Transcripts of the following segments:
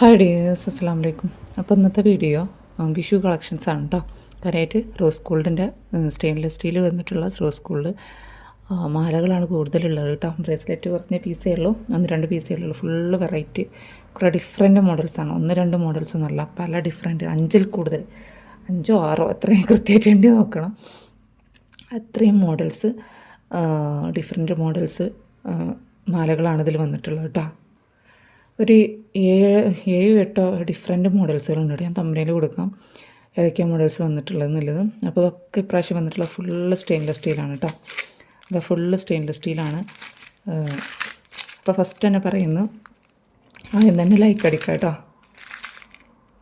Hi dears അസ്സാം വലൈക്കും അപ്പോൾ ഇന്നത്തെ വീഡിയോ വിഷു കളക്ഷൻസ് ആണ് കേട്ടോ കാര്യമായിട്ട് റോസ് ഗോൾഡിന്റെ സ്റ്റെയിൻലെസ് സ്റ്റീൽ വന്നിട്ടുള്ള റോസ് ഗോൾഡ് മാലകളാണ് കൂടുതലുള്ളത് കേട്ടോ ബ്രേസ്ലെറ്റ് കുറഞ്ഞ പീസേ ഉള്ളൂ. ഒന്ന് രണ്ട് പീസേ ഉള്ളൂ. ഫുള്ള് വെറൈറ്റി കുറേ ഡിഫറെന്റ് മോഡൽസാണ് ഒന്ന് രണ്ട് മോഡൽസ് ഒന്നുമല്ല പല ഡിഫറെന്റ് അഞ്ചിൽ കൂടുതൽ. അഞ്ചോ ആറോ അത്രയും കൃത്യമായിട്ട് വേണ്ടി നോക്കണം. അത്രയും മോഡൽസ് ഡിഫറെന്റ് മോഡൽസ് മാലകളാണ് ഇതിൽ വന്നിട്ടുള്ളത് കേട്ടോ ഒരു ഏഴ് ഏഴ് എട്ടോ ഡിഫറെന്റ് മോഡൽസുകളുണ്ട് ഞാൻ തമ്മിൽ കൊടുക്കാം. ഏതൊക്കെയാണ് മോഡൽസ് വന്നിട്ടുള്ളത് എന്നുള്ളത്. അപ്പോൾ ഇതൊക്കെ ഇപ്രാവശ്യം വന്നിട്ടുള്ള ഫുള്ള് സ്റ്റെയിൻലെസ് സ്റ്റീലാണ് കേട്ടോ ഇത് ഫുള്ള് സ്റ്റെയിൻലെസ് സ്റ്റീലാണ് അപ്പോൾ ഫസ്റ്റ് തന്നെ പറയുന്നു. ആദ്യം തന്നെ ലൈക്ക് അടിക്കാം കേട്ടോ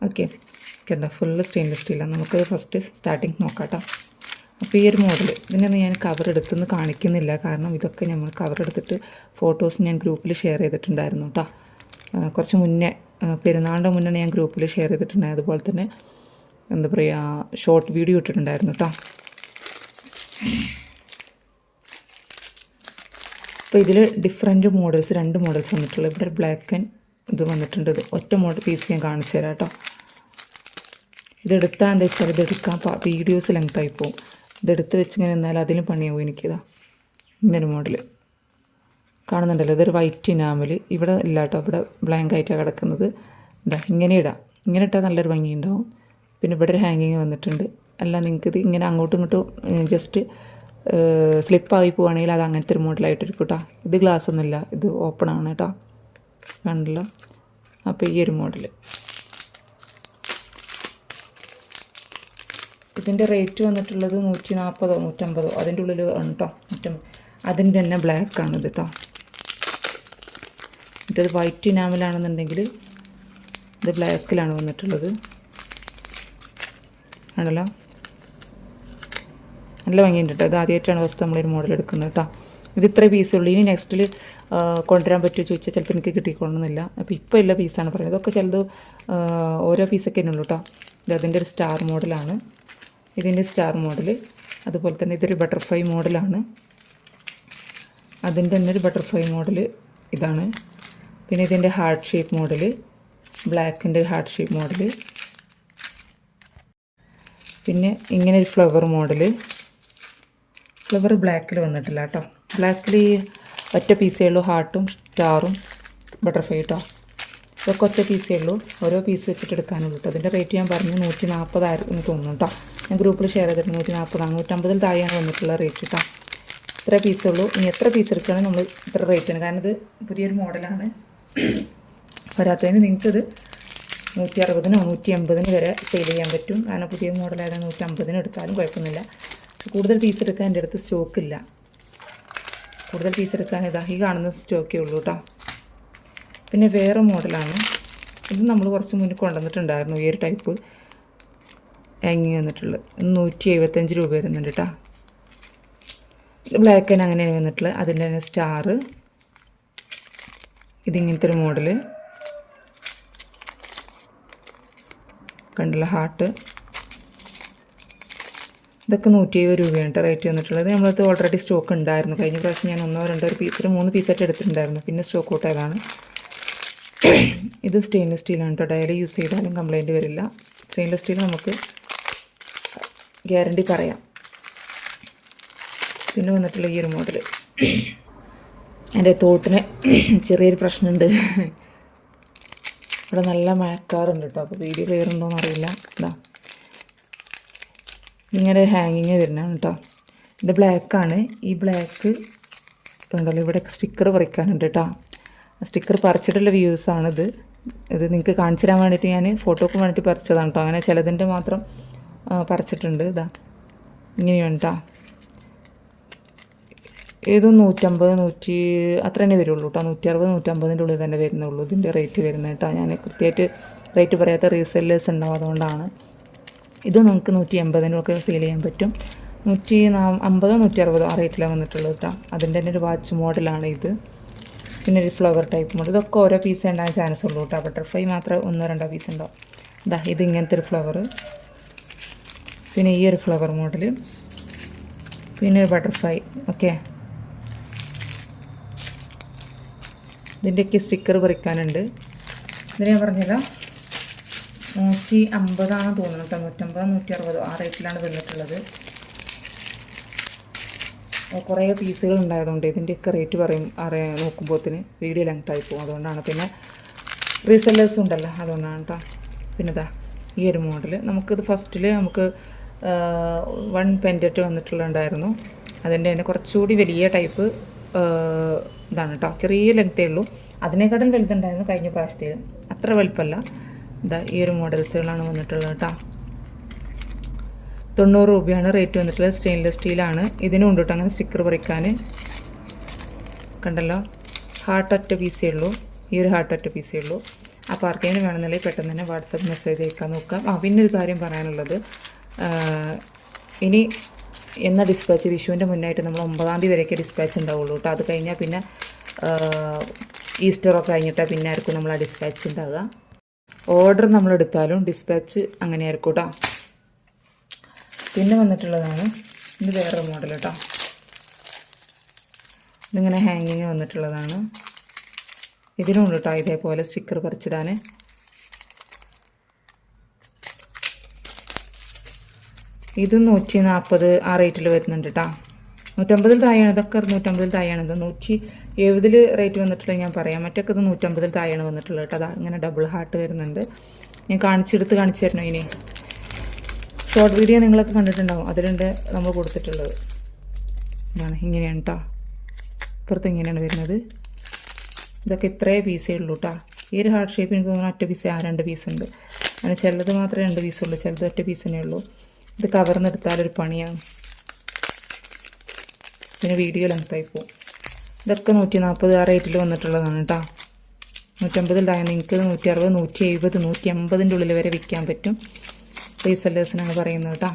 ഓക്കെ കേട്ടോ ഫുള്ള് സ്റ്റെയിൻലെസ് സ്റ്റീലാണ് നമുക്ക് ഫസ്റ്റ് സ്റ്റാർട്ടിങ് നോക്കാം കേട്ടോ അപ്പോൾ ഈ ഒരു മോഡൽ ഇതിനൊന്നും ഞാൻ കവർ എടുത്തുനിന്ന് കാണിക്കുന്നില്ല. കാരണം ഇതൊക്കെ നമ്മൾ കവർ എടുത്തിട്ട് ഫോട്ടോസ് ഞാൻ ഗ്രൂപ്പിൽ ഷെയർ ചെയ്തിട്ടുണ്ടായിരുന്നു കേട്ടോ കുറച്ച് മുന്നേ പെരുന്നാളിന്റെ മുന്നേ ഞാൻ ഗ്രൂപ്പിൽ ഷെയർ ചെയ്തിട്ടുണ്ട് അതുപോലെ തന്നെ എന്താ പറയുക ഷോർട്ട് വീഡിയോ ഇട്ടിട്ടുണ്ടായിരുന്നു കേട്ടോ അപ്പോൾ ഇതിൽ ഡിഫറെന്റ് മോഡൽസ് രണ്ട് മോഡൽസ് വന്നിട്ടുള്ളൂ. ഇവിടെ ബ്ലാക്ക് ആൻഡ് ഇത് വന്നിട്ടുണ്ട്. ഇത് ഒറ്റ മോഡൽ പീസ് ഞാൻ കാണിച്ചു തരാം കേട്ടോ ഇതെടുത്താൽ എന്താ വെച്ചാൽ ഇതെടുക്കാൻ വീഡിയോസ് ലെങ്ത് പോകും ഇതെടുത്ത് വെച്ച് ഇങ്ങനെ നിന്നാൽ അതിലും പണിയാവും എനിക്കിതാ. ഇങ്ങനെ മോഡൽ കാണുന്നുണ്ടല്ലോ. ഇതൊരു വൈറ്റ് ഇനാമൽ ഇവിടെ ഇല്ല കേട്ടോ ഇവിടെ ബ്ലാങ്ക് ആയിട്ടാണ് കിടക്കുന്നത്. ഇതാ ഇങ്ങനെ ഇടാം. ഇങ്ങനെ ഇട്ടാൽ നല്ലൊരു ഭംഗി ഉണ്ടാവും പിന്നെ ഇവിടെ ഒരു ഹാങ്ങിങ് വന്നിട്ടുണ്ട്. അല്ല നിങ്ങൾക്ക് ഇത് ഇങ്ങനെ അങ്ങോട്ടും ഇങ്ങോട്ടും ജസ്റ്റ് സ്ലിപ്പായി പോവുകയാണെങ്കിൽ അത് അങ്ങനത്തെ ഒരു മോഡലായിട്ടിരിക്കും കേട്ടോ ഇത് ഗ്ലാസ് ഒന്നുമില്ല. ഇത് ഓപ്പൺ ആണ് കേട്ടോ കണ്ടല്ലോ? അപ്പോൾ ഈ ഒരു മോഡൽ ഇതിന്റെ റേറ്റ് വന്നിട്ടുള്ളത് നൂറ്റി നാൽപ്പതോ നൂറ്റമ്പതോ അതിന്റെ ഉള്ളിൽ ഉണ്ടോ നൂറ്റമ്പത് അതിന്റെ തന്നെ ബ്ലാക്ക് ആണ് ഇത് കേട്ടോ എന്നിട്ടത് വൈറ്റ് ഇനാമലാണെന്നുണ്ടെങ്കിൽ ഇത് ബ്ലാക്കിലാണ് വന്നിട്ടുള്ളത്. ആണല്ലോ? നല്ല ഭംഗിയുണ്ട് കേട്ടോ ഇത് ആദ്യമായിട്ടാണ് ഫസ്റ്റ് നമ്മളൊരു മോഡൽ എടുക്കുന്നത് കേട്ടോ ഇത് ഇത്ര പീസേ ഉള്ളൂ. ഇനി നെക്സ്റ്റിൽ കൊണ്ടുവരാൻ പറ്റുമോ ചോദിച്ചാൽ ചിലപ്പോൾ എനിക്ക് കിട്ടിക്കൊള്ളുന്നില്ല അപ്പോൾ ഇപ്പോൾ എല്ലാ പീസാണ് പറയുന്നത്. ഇതൊക്കെ ചിലത് ഓരോ പീസൊക്കെ ഉള്ളൂ കേട്ടോ ഇത് അതിന്റെ ഒരു സ്റ്റാർ മോഡലാണ് ഇതിന്റെ സ്റ്റാർ മോഡൽ അതുപോലെ തന്നെ ഇതൊരു ബട്ടർഫ്ലൈ മോഡലാണ് അതിന്റെ തന്നെ ഒരു ബട്ടർഫ്ലൈ മോഡൽ ഇതാണ്. പിന്നെ ഇതിന്റെ ഹാർട്ട് ഷേപ്പ് മോഡൽ ബ്ലാക്കിന്റെ ഹാർട്ട് ഷേപ്പ് മോഡൽ പിന്നെ ഇങ്ങനെ ഒരു ഫ്ലവർ മോഡൽ ഫ്ലവർ ബ്ലാക്കിൽ വന്നിട്ടില്ല കേട്ടോ ബ്ലാക്കിൽ ഈ ഒറ്റ പീസേ ഉള്ളൂ ഹാർട്ടും സ്റ്റാറും ബട്ടർഫ്ലൈ കേട്ടോ ഇതൊക്കെ ഒറ്റ പീസേ ഉള്ളൂ ഓരോ പീസ് വെച്ചിട്ട് എടുക്കാനുള്ളൂ കേട്ടോ അതിന്റെ റേറ്റ് ഞാൻ പറഞ്ഞു നൂറ്റി നാൽപ്പതായിരം എന്ന് തോന്നുന്നു കേട്ടോ ഞാൻ ഗ്രൂപ്പിൽ ഷെയർ ചെയ്തിട്ട് നൂറ്റി നാൽപ്പത് നൂറ്റമ്പതിൽ താഴെയാണ് വന്നിട്ടുള്ള റേറ്റ് കേട്ടോ ഇത്ര പീസേ ഉള്ളൂ. ഇനി എത്ര പീസ് എടുക്കുകയാണെങ്കിൽ നമ്മൾ ഇത്ര റേറ്റാണ് കാരണം ഇത് പുതിയൊരു മോഡലാണ് വരാത്തതിന് നിങ്ങൾക്കത് നൂറ്റി അറുപതിനോ നൂറ്റി എൺപതിന് വരെ സെയിൽ ചെയ്യാൻ പറ്റും. കാരണം പുതിയ മോഡലായത് നൂറ്റി അമ്പതിന് എടുത്താലും കുഴപ്പമൊന്നുമില്ല. കൂടുതൽ പീസ് എടുക്കാൻ എന്റെ അടുത്ത് സ്റ്റോക്ക് ഇല്ല. കൂടുതൽ പീസ് എടുക്കാൻ ഇതാ ഈ കാണുന്ന സ്റ്റോക്കേ ഉള്ളൂ കേട്ടോ പിന്നെ വേറെ മോഡലാണ് ഇത് നമ്മൾ കുറച്ച് മുന്നേ കൊണ്ടുവന്നിട്ടുണ്ടായിരുന്നു. ഈ ഒരു ടൈപ്പ് ഹാങ്ങിങ് വന്നിട്ടുള്ളത്. നൂറ്റി എഴുപത്തഞ്ച് രൂപ വരുന്നുണ്ട് കേട്ടോ ബ്ലാക്ക് ആൻഡ് അങ്ങനെയാണ് വന്നിട്ടുള്ളത്. അതിന്റെ തന്നെ സ്റ്റാറ് ഇതിങ്ങനത്തെ ഒരു മോഡൽ കണ്ടില്ല ഹാർട്ട്? ഇതൊക്കെ നൂറ്റി എഴുപത് രൂപയാണ് റേറ്റ് വന്നിട്ടുള്ളത്. നമ്മളത് ഓൾറെഡി സ്റ്റോക്ക് ഉണ്ടായിരുന്നു. കഴിഞ്ഞ പ്രാവശ്യം ഞാൻ ഒന്നോ രണ്ടോ ഒരു പീസിൽ മൂന്ന് പീസായിട്ട് എടുത്തിട്ടുണ്ടായിരുന്നു. പിന്നെ സ്റ്റോക്ക് ഔട്ടായതാണ് ഇത് സ്റ്റെയിൻലെസ് സ്റ്റീലാണ് കേട്ടോ ഡയലി യൂസ് ചെയ്താലും കംപ്ലൈന്റ് വരില്ല. സ്റ്റെയിൻലെസ് സ്റ്റീൽ നമുക്ക് ഗ്യാരണ്ടി പറയാം. പിന്നെ വന്നിട്ടുള്ള ഈ ഒരു മോഡൽ എന്റെ തോട്ടിന് ചെറിയൊരു പ്രശ്നമുണ്ട്. ഇവിടെ നല്ല മഴക്കാറുണ്ട് കേട്ടോ. അപ്പോൾ വീഡിയോ ക്ലിയർ ഉണ്ടോയെന്ന് അറിയില്ല. ഇതാ ഇങ്ങനെ ഹാങ്ങിങ് വരുന്നതാണ് കേട്ടോ. ഇത് ബ്ലാക്കാണ് ഈ ബ്ലാക്ക് ഉണ്ടല്ലോ ഇവിടെ സ്റ്റിക്കർ പറിക്കാനുണ്ട് കേട്ടോ. സ്റ്റിക്കർ പറിച്ചിട്ടുള്ള വ്യൂസാണിത് ഇത് നിങ്ങൾക്ക് കാണിച്ചു തരാൻ വേണ്ടിയിട്ട് ഞാൻ ഫോട്ടോക്ക് വേണ്ടിയിട്ട് പറിച്ചതാണ് കേട്ടോ. അങ്ങനെ ചിലതിന്റെ മാത്രം പറിച്ചിട്ടുണ്ട്. ഇതാ ഇങ്ങനെയാണ് കേട്ടോ. ഏതും നൂറ്റമ്പത് നൂറ്റി അത്ര തന്നെ വരുള്ളൂ കേട്ടോ നൂറ്റി അറുപത് നൂറ്റമ്പതിന്റെ ഉള്ളിൽ തന്നെ വരുന്നുള്ളൂ. ഇതിന്റെ റേറ്റ് വരുന്നത് കേട്ടോ ഞാൻ കൃത്യമായിട്ട് റേറ്റ് പറയാത്ത റീസെല്ലേഴ്സ് ഉണ്ടാവും അതുകൊണ്ടാണ്. ഇത് നമുക്ക് നൂറ്റി എൺപതിനൊക്കെ സെയിൽ ചെയ്യാൻ പറ്റും. നൂറ്റി അമ്പതോ നൂറ്റി അറുപതോ ആ റേറ്റിലാണ് വന്നിട്ടുള്ളത് കേട്ടോ അതിന്റെ തന്നെ ഒരു വാച്ച് മോഡലാണ് ഇത്. പിന്നെ ഒരു ഫ്ലവർ ടൈപ്പ് മോഡൽ ഇതൊക്കെ ഓരോ പീസ് ഉണ്ടാകാൻ ചാൻസ് ഉള്ളൂ കേട്ടോ ബട്ടർഫ്ലൈ മാത്രം ഒന്നോ രണ്ടോ പീസ് ഉണ്ടാവും ഇതാ ഇത് ഇങ്ങനത്തെ ഒരു ഫ്ലവർ പിന്നെ ഈ ഒരു ഫ്ലവർ മോഡൽ പിന്നെ ഒരു ബട്ടർഫ്ലൈ ഓക്കെ ഇതിന്റെയൊക്കെ സ്റ്റിക്കർ പറിക്കാനുണ്ട്. ഇതിന് ഞാൻ പറഞ്ഞില്ല. നൂറ്റി അമ്പതാണെന്ന് തോന്നുന്നു കേട്ടോ. നൂറ്റമ്പത് നൂറ്റി അറുപതോ ആ റേറ്റിലാണ് വന്നിട്ടുള്ളത്. കുറേ പീസുകൾ ഉണ്ടായതുകൊണ്ട് ഇതിന്റെയൊക്കെ റേറ്റ് പറയും അറിയാൻ നോക്കുമ്പോഴത്തിന് വീഡിയോ ലെങ്ത് പോകും. അതുകൊണ്ടാണ്. പിന്നെ റീസെല്ലേഴ്സ് ഉണ്ടല്ലോ അതുകൊണ്ടാണ് കേട്ടോ പിന്നെ ഇതാ ഈ ഒരു മോഡൽ നമുക്കിത് ഫസ്റ്റിൽ നമുക്ക് വൺ പെൻഡറ്റ് വന്നിട്ടുള്ളതുണ്ടായിരുന്നു. അതിന്റെ തന്നെ കുറച്ചുകൂടി വലിയ ടൈപ്പ് ഇതാണ് കേട്ടോ ചെറിയ ലെങ്ത്തേ ഉള്ളൂ. അതിനേക്കാട്ടും വലുതുണ്ടായിരുന്നു കഴിഞ്ഞ പ്രാവശ്യത്തേത്. അത്ര വലുപ്പമല്ല ഇതാ ഈ ഒരു മോഡൽസുകളാണ് വന്നിട്ടുള്ളത് കേട്ടോ തൊണ്ണൂറ് രൂപയാണ് റേറ്റ് വന്നിട്ടുള്ളത് സ്റ്റെയിൻലെസ് സ്റ്റീലാണ് ഇതിനും ഉണ്ട് കേട്ടോ അങ്ങനെ സ്റ്റിക്കർ പറിക്കാൻ. കണ്ടല്ലോ? ഹാർട്ട് ഒറ്റ പീസേ ഉള്ളൂ. ഈ ഒരു ഹാർട്ട് ഒറ്റ പീസേ ഉള്ളൂ. അപ്പോൾ ആർക്കെങ്കിലും വേണമെന്നുണ്ടെങ്കിൽ പെട്ടെന്ന് തന്നെ വാട്സപ്പ് മെസ്സേജ് അയക്കാൻ നോക്കാം. ആ പിന്നെ ഒരു കാര്യം പറയാനുള്ളത്. ഇനി എന്ന ഡിസ്പാച്ച് വിഷുവിന്റെ മുന്നായിട്ട് നമ്മൾ ഒമ്പതാം തീയതി വരെയൊക്കെ ഡിസ്പാച്ച് ഉണ്ടാവുള്ളൂ കേട്ടോ. അത് കഴിഞ്ഞാൽ പിന്നെ ഈസ്റ്ററൊക്കെ കഴിഞ്ഞിട്ടാണ് പിന്നെ ആയിരിക്കും നമ്മൾ ആ ഡിസ്പാച്ച് ഉണ്ടാകുക ഓർഡർ നമ്മൾ എടുത്താലും ഡിസ്പാച്ച് അങ്ങനെ ആയിരിക്കും കേട്ടോ. പിന്നെ വന്നിട്ടുള്ളതാണ് ഇത് വേറെ മോഡൽ കേട്ടോ. ഇതിങ്ങനെ ഹാങ്ങിങ് വന്നിട്ടുള്ളതാണ്. ഇതിനുണ്ട് കേട്ടോ ഇതേപോലെ സ്റ്റിക്കർ പറിച്ചിടാൻ ഇത് നൂറ്റി നാൽപ്പത് ആ റേറ്റിൽ വരുന്നുണ്ട് കേട്ടോ നൂറ്റമ്പതിൽ താഴെയാണ് ഇതൊക്കെ നൂറ്റമ്പതിൽ താഴെയാണ്. ഇത് നൂറ്റി എഴുപതിൽ റേറ്റ് വന്നിട്ടുള്ളത് ഞാൻ പറയാം. മറ്റൊക്കെ ഇത് നൂറ്റമ്പതിൽ താഴെയാണ് വന്നിട്ടുള്ളത് കേട്ടോ അത് അങ്ങനെ ഡബിൾ ഹാർട്ട് വരുന്നുണ്ട്. ഞാൻ കാണിച്ചെടുത്ത് കാണിച്ചു തരണോ ഇനി? ഷോർട്ട് വീഡിയോ നിങ്ങളൊക്കെ കണ്ടിട്ടുണ്ടാവും. അതിലുണ്ട് നമ്മൾ കൊടുത്തിട്ടുള്ളത്. ഇതാണ് ഇങ്ങനെയാണ് കേട്ടോ ഇപ്പുറത്ത് ഇങ്ങനെയാണ് വരുന്നത്. ഇതൊക്കെ ഇത്രേ പീസേ ഉള്ളൂ കേട്ടോ ഈ ഒരു ഹാർട്ട് ഷേപ്പ് എനിക്ക് തോന്നുന്നു ഒറ്റ പീസ് ആ രണ്ട് പീസ് ഉണ്ട്. അങ്ങനെ ചിലത് മാത്രമേ രണ്ട് പീസുള്ളൂ ചിലത് ഒറ്റ പീസ് തന്നെ ഉള്ളൂ. ഇത് കവർന്നെടുത്താലൊരു പണിയാണ്. പിന്നെ വീഡിയോ ലെങ്ത്തായി പോകും ഇതൊക്കെ നൂറ്റി നാൽപ്പത് ആ റേറ്റിൽ വന്നിട്ടുള്ളതാണ് കേട്ടോ. നൂറ്റമ്പതിലായ നിങ്ങൾക്ക് നൂറ്റി അറുപത് നൂറ്റി എഴുപത് നൂറ്റി അമ്പതിന്റെ ഉള്ളിൽ വരെ വിൽക്കാൻ പറ്റും. റീസെല്ലേഴ്സിനാണ് പറയുന്നത് കേട്ടോ.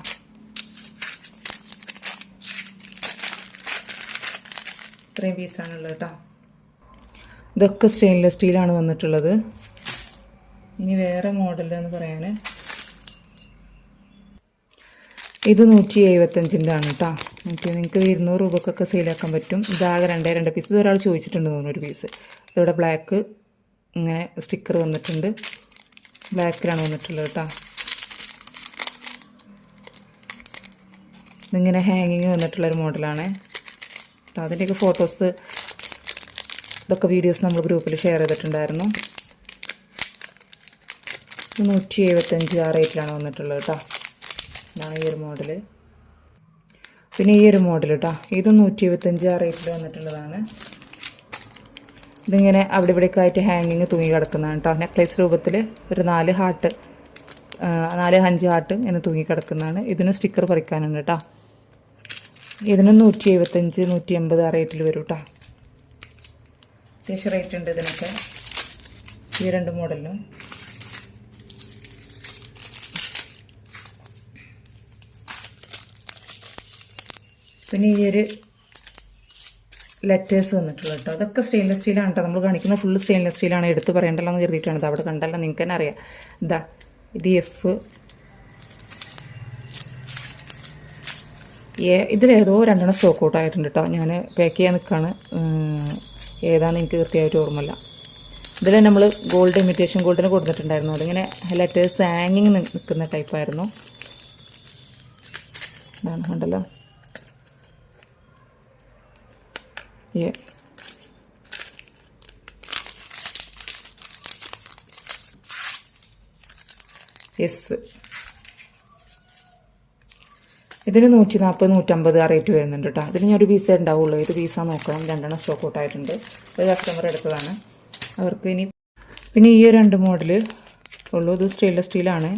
ഇത്രയും പീസാണുള്ളത് കേട്ടോ. ഇതൊക്കെ സ്റ്റെയിൻലെസ് സ്റ്റീലാണ് വന്നിട്ടുള്ളത്. ഇനി വേറെ മോഡലെന്ന് പറയാനേ. ഇത് നൂറ്റി എഴുപത്തഞ്ചിന്റെ ആണ് കേട്ടോ നൂറ്റി നിങ്ങൾക്ക് ഇരുന്നൂറ് രൂപക്കൊക്കെ സെയിലാക്കാൻ പറ്റും. ഇതാകെ രണ്ട് രണ്ട് പീസ് ഇത് ഒരാൾ ചോദിച്ചിട്ടുണ്ട് തോന്നുന്നു ഒരു പീസ് ഇതിവിടെ ബ്ലാക്ക് ഇങ്ങനെ സ്റ്റിക്കർ വന്നിട്ടുണ്ട്. ബ്ലാക്കിലാണ് വന്നിട്ടുള്ളത് കേട്ടോ ഇതിങ്ങനെ ഹാങ്ങിങ് വന്നിട്ടുള്ളൊരു മോഡലാണ് കേട്ടോ അതിന്റെയൊക്കെ ഫോട്ടോസ് ഇതൊക്കെ വീഡിയോസ് നമ്മൾ ഗ്രൂപ്പിൽ ഷെയർ ചെയ്തിട്ടുണ്ടായിരുന്നു. നൂറ്റി എഴുപത്തഞ്ച് ആ റേറ്റിലാണ് വന്നിട്ടുള്ളത് കേട്ടോ ഇതാണ് ഈ ഒരു മോഡൽ പിന്നെ ഈ ഒരു മോഡൽ കേട്ടോ ഇത് നൂറ്റി എഴുപത്തഞ്ച് ആ റേറ്റിൽ വന്നിട്ടുള്ളതാണ്. ഇതിങ്ങനെ അവിടെ ഇവിടെയൊക്കെ ആയിട്ട് ഹാങ്ങിങ് തൂങ്ങി കിടക്കുന്നതാണ് കേട്ടോ നെക്ലേസ് രൂപത്തിൽ ഒരു നാല് ഹാർട്ട് നാല് അഞ്ച് ഹാർട്ട് ഇങ്ങനെ തൂങ്ങി കിടക്കുന്നതാണ്. ഇതിന് സ്റ്റിക്കർ പറിക്കാനുണ്ട് കേട്ടോ ഇതിന് നൂറ്റി എഴുപത്തഞ്ച് നൂറ്റി എൺപത് ആ റേറ്റിൽ വരും കേട്ടോ അത്യാവശ്യം റേറ്റ് ഉണ്ട് ഇതിനൊക്കെ. ഈ രണ്ട് മോഡലിനും പിന്നെ ഈ ഒരു ലെറ്റേഴ്സ് വന്നിട്ടുള്ളത് കേട്ടോ അതൊക്കെ സ്റ്റെയിൻലെസ് സ്റ്റീലാണ് കേട്ടോ നമ്മൾ കാണിക്കുന്ന ഫുള്ള് സ്റ്റെയിൻലെസ് സ്റ്റീലാണ് എടുത്ത് പറയണ്ടല്ലോ എന്ന് കരുതിയിട്ടാണ് അവിടെ കണ്ടല്ലോ നിങ്ങൾക്ക് തന്നെ അറിയാം. ഇതാ ഇത് എഫ് ഏ ഇതിലേതോ രണ്ടെണ്ണം സ്റ്റോക്ക് ഔട്ട് ആയിട്ടുണ്ട് കേട്ടോ ഞാൻ പാക്ക് ചെയ്യാൻ നിൽക്കുകയാണ് ഏതാണെന്ന് എനിക്ക് കൃത്യമായിട്ട് ഓർമ്മയില്ല. ഇതിൽ നമ്മൾ ഗോൾഡ് ഇമിറ്റേഷൻ ഗോൾഡിന് കൊടുത്തിട്ടുണ്ടായിരുന്നു. അതിങ്ങനെ ലെറ്റേഴ്സ് ഹാങ്ങിങ് നിൽക്കുന്ന ടൈപ്പായിരുന്നു ഇതാണ് കണ്ടല്ലോ. ഏ എസ് ഇതിന് നൂറ്റി നാൽപ്പത് നൂറ്റമ്പത് ആ റേറ്റ് വരുന്നുണ്ട് കേട്ടോ അതിന് ഞാൻ ഒരു പീസേ ഉണ്ടാവുള്ളൂ. ഏത് പീസാണ് നോക്കണം. രണ്ടെണ്ണം സ്റ്റോക്ക് ഔട്ട് ആയിട്ടുണ്ട്. ഒരു കസ്റ്റമർ എടുത്തതാണ്. അവർക്ക് ഇനി പിന്നെ ഈ രണ്ട് മോഡൽ ഉള്ളൂ. ഇത് സ്റ്റെയിൻലെസ് സ്റ്റീലാണ്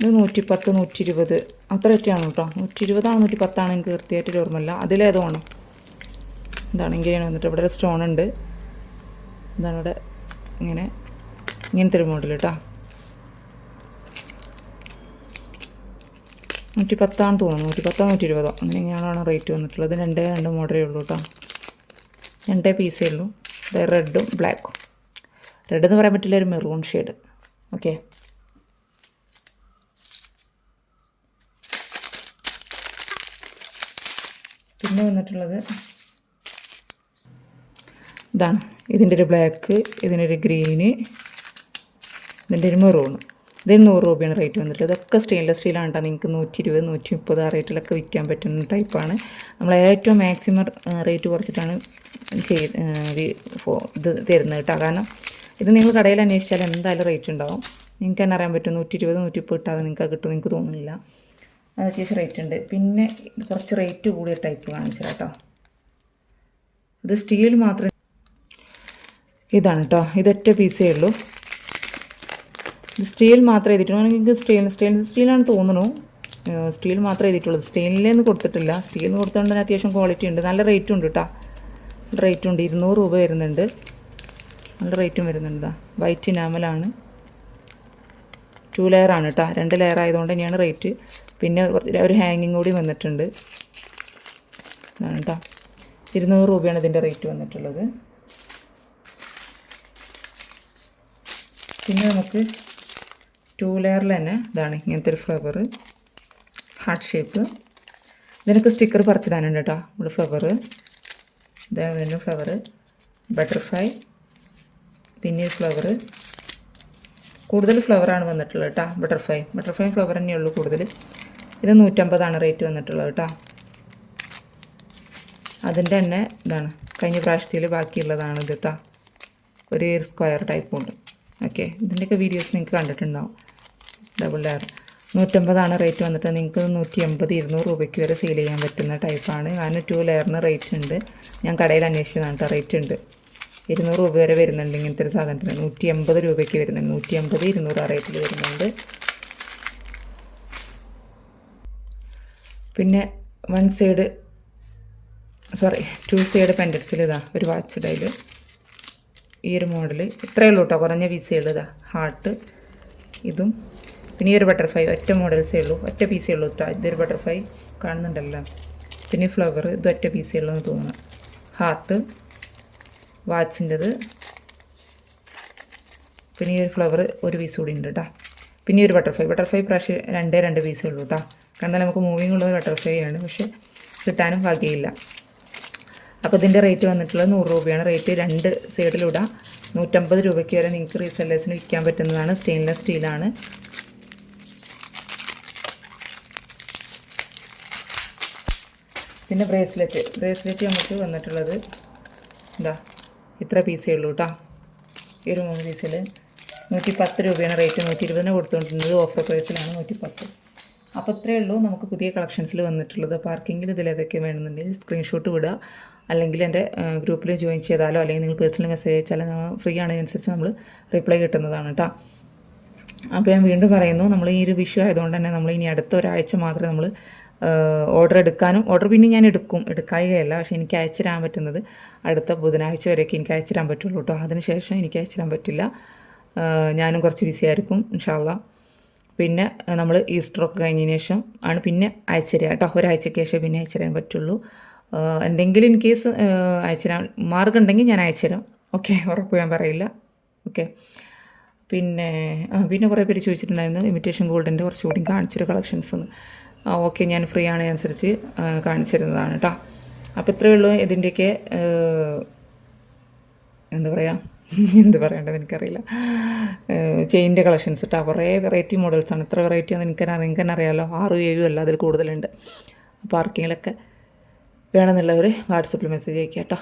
ഇത് നൂറ്റി പത്ത് നൂറ്റി ഇരുപത് അത്ര ഒക്കെയാണ് കേട്ടോ. നൂറ്റി ഇരുപതാണ് നൂറ്റി പത്താണ് എനിക്ക് കൃത്യമായിട്ട് ഓർമ്മയില്ല. അതിലേതോ ആണ് ഇതാണ് ഇങ്ങനെയാണ് വന്നിട്ട്. ഇവിടെ ഒരു സ്റ്റോൺ ഉണ്ട്. ഇതാണ് ഇവിടെ ഇങ്ങനെ ഇങ്ങനത്തെ ഒരു മോഡൽ കേട്ടോ നൂറ്റി പത്താണെന്ന് തോന്നുന്നു. നൂറ്റി പത്തോ നൂറ്റി ഇരുപതോ അങ്ങനെ ഇങ്ങനെയാണ് റേറ്റ് വന്നിട്ടുള്ളത്. രണ്ടേ രണ്ട് മോഡലേ ഉള്ളൂ കേട്ടോ രണ്ടേ പീസേ ഉള്ളൂ. റെഡും ബ്ലാക്കും റെഡ് എന്ന് പറയാൻ പറ്റില്ല ഒരു മെറൂൺ ഷെയ്ഡ് ഓക്കെ പിന്നെ വന്നിട്ടുള്ളത്. ഇതാണ്. ഇതിന്റെ ഒരു ബ്ലാക്ക് ഇതിന്റെ ഒരു ഗ്രീന് ഇതിന്റെ ഒരു മെറൂണ് ഇതിന് നൂറ് രൂപയാണ് റേറ്റ് വന്നിട്ട് ഇതൊക്കെ സ്റ്റെയിൻലെസ് സ്റ്റീലാണ് കേട്ടോ നിങ്ങൾക്ക് നൂറ്റി ഇരുപത് നൂറ്റി മുപ്പത് ആ റേറ്റിലൊക്കെ വിൽക്കാൻ പറ്റുന്ന ടൈപ്പാണ് നമ്മൾ ഏറ്റവും മാക്സിമം റേറ്റ് കുറച്ചിട്ടാണ് ചെയ്ത് ഇത് തരുന്നത് കേട്ടോ കാരണം ഇത് നിങ്ങൾ കടയിൽ അന്വേഷിച്ചാൽ എന്തായാലും റേറ്റ് ഉണ്ടാവും. നിങ്ങൾക്ക് തന്നെ അറിയാൻ പറ്റും. നൂറ്റി ഇരുപത് നൂറ്റി മുപ്പത് കിട്ടാതെ നിങ്ങൾക്ക് കിട്ടും. നിങ്ങൾക്ക് തോന്നുന്നില്ല. അത്യാവശ്യം റേറ്റ് ഉണ്ട് പിന്നെ കുറച്ച് റേറ്റ് കൂടിയ ടൈപ്പ് കാണിച്ചു കേട്ടോ ഇത് സ്റ്റീൽ മാത്രമേ ഇതാണ് കേട്ടോ ഇതൊറ്റ പീസേ ഉള്ളൂ. ഇത് സ്റ്റീൽ മാത്രമേ എഴുതിയിട്ടുള്ളൂ എനിക്ക് സ്റ്റീൽ സ്റ്റീൽ സ്റ്റീലാണ് തോന്നുന്നു. സ്റ്റീൽ മാത്രമേ എഴുതിയിട്ടുള്ളൂ. സ്റ്റീലിലേന്ന് കൊടുത്തിട്ടില്ല. സ്റ്റീൽ കൊടുത്തുകൊണ്ട് തന്നെ അത്യാവശ്യം ക്വാളിറ്റി ഉണ്ട്. നല്ല റേറ്റും ഉണ്ട് കേട്ടോ റേറ്റ് ഉണ്ട്. ഇരുന്നൂറ് രൂപ വരുന്നുണ്ട്. നല്ല റേറ്റും വരുന്നുണ്ട് വൈറ്റ് ഇനാമലാണ് ടു ലെയർ ആണ് കേട്ടോ രണ്ട് ലെയർ ആയതുകൊണ്ട് തന്നെയാണ് റേറ്റ് പിന്നെ കുറച്ച് ഒരു ഹാങ്ങിങ് കൂടി വന്നിട്ടുണ്ട്. ഇതാണ് കേട്ടോ ഇരുന്നൂറ് രൂപയാണ് ഇതിന്റെ റേറ്റ് വന്നിട്ടുള്ളത്. പിന്നെ നമുക്ക് ടു ലെയറിൽ തന്നെ ഇതാണ് ഇങ്ങനത്തെ ഒരു ഫ്ലവർ ഹാർട്ട് ഷേപ്പ് ഇതിനൊക്കെ സ്റ്റിക്കർ പറിച്ചിടാനുണ്ട് കേട്ടോ ഇവിടെ ഫ്ലവർ ഇതാണ് ഫ്ലവർ ബട്ടർഫ്ലൈ പിന്നെ ഫ്ലവർ കൂടുതൽ ഫ്ലവറാണ് വന്നിട്ടുള്ളത് കേട്ടോ ബട്ടർഫ്ലൈ ബട്ടർഫ്ലൈ ഫ്ലവർ തന്നെയുള്ളൂ കൂടുതൽ. ഇത് നൂറ്റമ്പതാണ് റേറ്റ് വന്നിട്ടുള്ളത് കേട്ടോ അതിന്റെ തന്നെ ഇതാണ്. കഴിഞ്ഞ പ്രാവശ്യത്തിൽ ബാക്കിയുള്ളതാണ് ഇത് കേട്ടോ ഒരു സ്ക്വയർ ടൈപ്പും ഉണ്ട്. ഓക്കെ ഇതിന്റെയൊക്കെ വീഡിയോസ് നിങ്ങൾക്ക് കണ്ടിട്ടുണ്ടാവും. ഡബിൾ ലെയർ നൂറ്റമ്പതാണ് റേറ്റ് വന്നിട്ട് നിങ്ങൾക്ക് നൂറ്റി എൺപത് ഇരുന്നൂറ് രൂപയ്ക്ക് വരെ സെയിൽ ചെയ്യാൻ പറ്റുന്ന ടൈപ്പാണ് അതിന് ടു ലെയറിന് റേറ്റ് ഉണ്ട്. ഞാൻ കടയിൽ അന്വേഷിച്ചതാണ് കേട്ടോ റേറ്റ് ഉണ്ട്. ഇരുന്നൂറ് രൂപ വരെ വരുന്നുണ്ട് ഇങ്ങനത്തെ ഒരു സാധനത്തിന്. നൂറ്റി എൺപത് രൂപയ്ക്ക് വരുന്നുണ്ട്. നൂറ്റി എൺപത് ഇരുന്നൂറ് റേറ്റിൽ വരുന്നുണ്ട്. പിന്നെ one side sorry two side പെൻഡൻസിൽ ഇതാ ഒരു വാച്ച് ഡൈൽ ഈ ഒരു മോഡൽ ഇത്രയേ ഉള്ളൂ കേട്ടോ. കുറഞ്ഞ പീസേ ഇതാ. ഹാർട്ട് ഇതും. പിന്നെ ഈ ഒരു ബട്ടർഫ്ലൈ ഒറ്റ മോഡൽസേ ഉള്ളൂ. ഒറ്റ പീസേ ഉള്ളൂ കേട്ടോ. ഇതൊരു ബട്ടർഫ്ലൈ കാണുന്നുണ്ടല്ലോ. പിന്നെ ഫ്ലവർ ഇത് ഒറ്റ പീസേ ഉള്ളൂ എന്ന് തോന്നുന്നു. ഹാർട്ട് വാച്ചിന്റെത്. പിന്നെ ഈ ഒരു ഫ്ലവർ ഒരു പീസ് കൂടി ഉണ്ട് കേട്ടോ പിന്നെ ഒരു ബട്ടർഫ്ലൈ. ബട്ടർഫ്ലൈ പ്രാവശ്യം രണ്ടേ രണ്ട് പീസേ ഉള്ളൂ കേട്ടോ കാരണം നമുക്ക് മൂവിങ് ഉള്ള ബട്ടർഫ്ലൈ ആണ്. പക്ഷേ കിട്ടാനും ഭാഗ്യമില്ല. അപ്പോൾ ഇതിന്റെ റേറ്റ് വന്നിട്ടുള്ളത് നൂറ് രൂപയാണ്. റേറ്റ് രണ്ട് സൈഡിലിടാം നൂറ്റമ്പത് രൂപയ്ക്ക് വരെ നിങ്ങൾക്ക് റീസെല്ലേഴ്സിന് വിൽക്കാൻ പറ്റുന്നതാണ്. സ്റ്റെയിൻലെസ് സ്റ്റീലാണ്. പിന്നെ ബ്രേസ്ലെറ്റ്. ബ്രേസ്ലെറ്റ് നമുക്ക് വന്നിട്ടുള്ളത് എന്താ ഇത്ര പീസേ ഉള്ളൂ കേട്ടോ ഈ ഒരു മൂന്ന് പീസിൽ നൂറ്റി പത്ത് രൂപയാണ് റേറ്റ്. നൂറ്റി ഇരുപതിന് കൊടുത്തുകൊണ്ടിരുന്നത് ഓഫർ പ്രൈസിലാണ് നൂറ്റി പത്ത് അപ്പോൾ ഇത്രയേ ഉള്ളൂ. നമുക്ക് പുതിയ കളക്ഷൻസിൽ വന്നിട്ടുള്ളത്. പാർക്കിങ്ങിൽ ഇതിൽ ഏതൊക്കെ വേണമെന്നുണ്ടെങ്കിൽ സ്ക്രീൻഷോട്ട് വിടുക അല്ലെങ്കിൽ എന്റെ ഗ്രൂപ്പിൽ ജോയിൻ ചെയ്താലോ അല്ലെങ്കിൽ നിങ്ങൾ പേഴ്സണൽ മെസ്സേജ് അയച്ചാലോ നമ്മൾ ഫ്രീ ആണതിനനുസരിച്ച് നമ്മൾ റിപ്ലൈ കിട്ടുന്നതാണ് കേട്ടോ അപ്പോൾ ഞാൻ വീണ്ടും പറയുന്നു. നമ്മൾ ഈ ഒരു വിഷു ആയതുകൊണ്ട് തന്നെ നമ്മൾ ഇനി അടുത്ത ഒരാഴ്ച മാത്രമേ നമ്മൾ ഓർഡർ എടുക്കാനും ഓർഡർ പിന്നെ ഞാൻ എടുക്കും. എടുക്കായികയല്ല പക്ഷേ എനിക്ക് അയച്ചു തരാൻ പറ്റുന്നത് അടുത്ത ബുധനാഴ്ച വരെയൊക്കെ എനിക്ക് അയച്ചു തരാൻ പറ്റുള്ളൂ കേട്ടോ അതിനുശേഷം എനിക്ക് അയച്ചു തരാൻ പറ്റില്ല ഞാനും കുറച്ച് ബിസി ആയിരിക്കും ഇൻഷാല്ല പിന്നെ നമ്മൾ ഈസ്റ്റർ ഒക്കെ കഴിഞ്ഞതിന് ശേഷം ആണ് പിന്നെ അയച്ചു തരിക കേട്ടോ ഒരാഴ്ചയ്ക്ക് ശേഷം പിന്നെ അയച്ചു തരാൻ പറ്റുള്ളൂ എന്തെങ്കിലും ഇൻ കേസ് അയച്ചു തരാൻ മാർഗം ഉണ്ടെങ്കിൽ ഞാൻ അയച്ചു തരാം ഓക്കെ ഉറപ്പ് ഞാൻ പറയില്ല. ഓക്കെ. പിന്നെ പിന്നെ കുറേ പേര് ചോദിച്ചിട്ടുണ്ടായിരുന്നു ഇമിറ്റേഷൻ ഗോൾഡിന്റെ കുറച്ചുകൂടി കാണിച്ചൊരു കളക്ഷൻസ് എന്ന്. ഓക്കെ ഞാൻ ഫ്രീ ആണ് അനുസരിച്ച് കാണിച്ചു തരുന്നതാണ് കേട്ടോ അപ്പോൾ ഇത്രയേ ഉള്ളൂ ഇതിന്റെയൊക്കെ എന്താ പറയുക എന്ത് പറയേണ്ടത് എനിക്കറിയില്ല. ചെയിന്റെ കളക്ഷൻസ് കേട്ടോ കുറേ വെറൈറ്റി മോഡൽസാണ് എത്ര വെറൈറ്റി ആണെന്ന് എനിക്ക് നിങ്ങൾക്ക് തന്നെ അറിയാമല്ലോ ആറും ഏഴും അല്ല അതിൽ കൂടുതലുണ്ട്. അപ്പോൾ ആർക്കെങ്കിലൊക്കെ വേണമെന്നുള്ളവർ വാട്സപ്പിൽ മെസ്സേജ് അയക്കാം കേട്ടോ